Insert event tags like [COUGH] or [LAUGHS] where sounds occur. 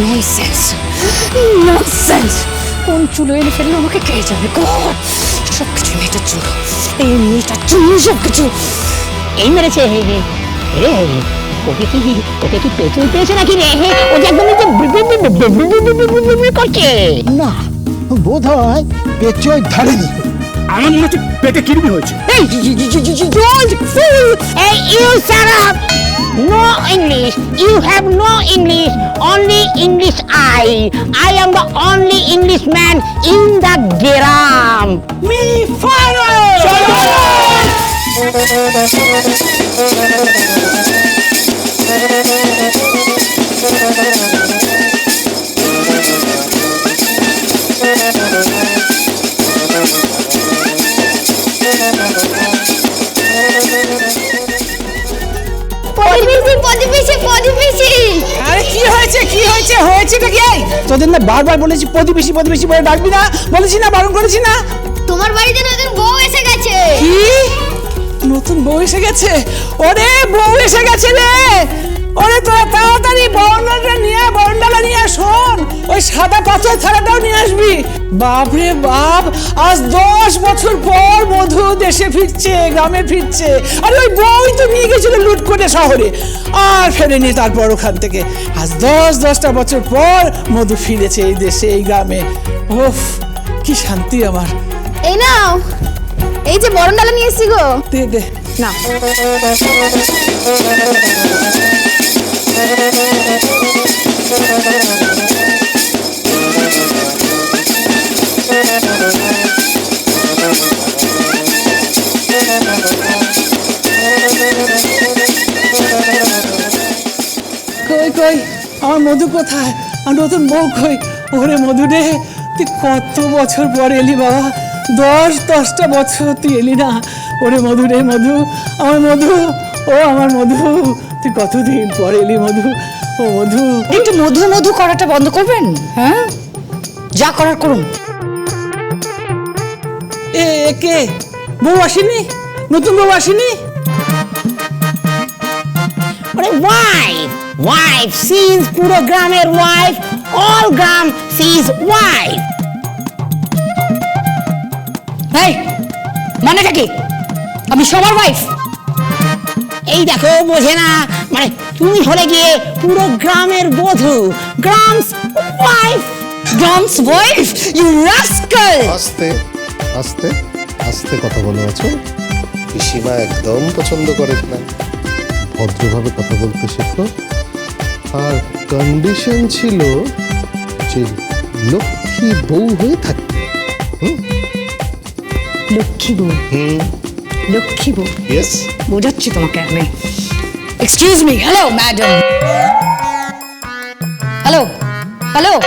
Nuisance nonsense কোন চুলো এনে ফেলল আমাকে কে জানে গড সব কিছু মেয়েটার চুলো এই মেয়েটার চুলো সব কিছু এই মেরেছে হে হে হে রে ওকে কি ওকে কি পেছন পেয়েছে নাকি রে হে ও যে একদম করছে না বোধ হয় পেছই ধারেনি আমার মনে হচ্ছে পেটে কিরবি হয়েছে এই ইউ সারা No English. You have no English. Only English I. I am the only Englishman in the Geram. We follow! [LAUGHS] আরে কি হয়েছে কি হয়েছে হয়েছেটা কি এই? তোদের না বারবার বলেছি বলে ডাকবি না বলেছি না বারণ করেছি না। তোমার বাড়িতে নতুন বউ এসে গেছে। কি? নতুন বউ এসে গেছে? ওরে বউ এসে গেছে রে। ওরে তোরা তাড়াতাড়ি বরণডালটা সাদা থালাটাও নিয়ে আসবি। বাপ রে বাপ আজ দশ বছর পর মধু দেশে ফিরছে গ্রামে ফিরছে। আরে ওই বউই তো নিয়ে গেছিল লুট করে শহরে। আর ফেরেনি তারপর ওখান থেকে। আজ দশ দশটা বছর পর মধু ফিরেছে এই দেশে এই গ্রামে। ওফ কি শান্তি আমার। এই নাও। এই যে বরণ ডালা নিয়ে এসেছি গো। দে দে। না কই কই? আমার মধু কোথায়? আমার নতুন বউ কই? ওরে মধু রে তুই কত বছর পর এলি বাবা? দশ দশটা বছর তুই এলি না। ওরে মধু রে মধু আমার মধু ও আমার মধু তুই কতদিন পর এলি মধু? ও মধু। একটু মধু মধু করাটা বন্ধ করবেন? হ্যাঁ? যা করার করুন। এ কে? বউ আসেনি? নতুন বউ আসেনি? ওরে ওয়াইফ ওয়াইফ সিজ পুরো গ্রামের ওয়াইফ অল গ্রাম সিজ ওয়াইফ এই মানেটা কি? আমি সবার ওয়াইফ এই দেখো, বোঝে না? মানে তুমি হলে গিয়ে পুরো গ্রামের বধূ, গ্রামস ওয়াইফ ডমস ওয়াইফ ইউ রাস্কাল আস্তে আস্তে আস্তে কথা বলো, আছো? পিসিমা একদম পছন্দ করেন না। ভদ্রভাবে কথা বলতে শেখো। আর কন্ডিশন ছিল যে লক্ষ্মী বউ হয়ে থাকবে। লক্ষ্মী বউ। লক্ষ্মী বউ। ইয়েস বোঝাচ্ছি তোমাকে আমি। Excuse me hello madam hello hello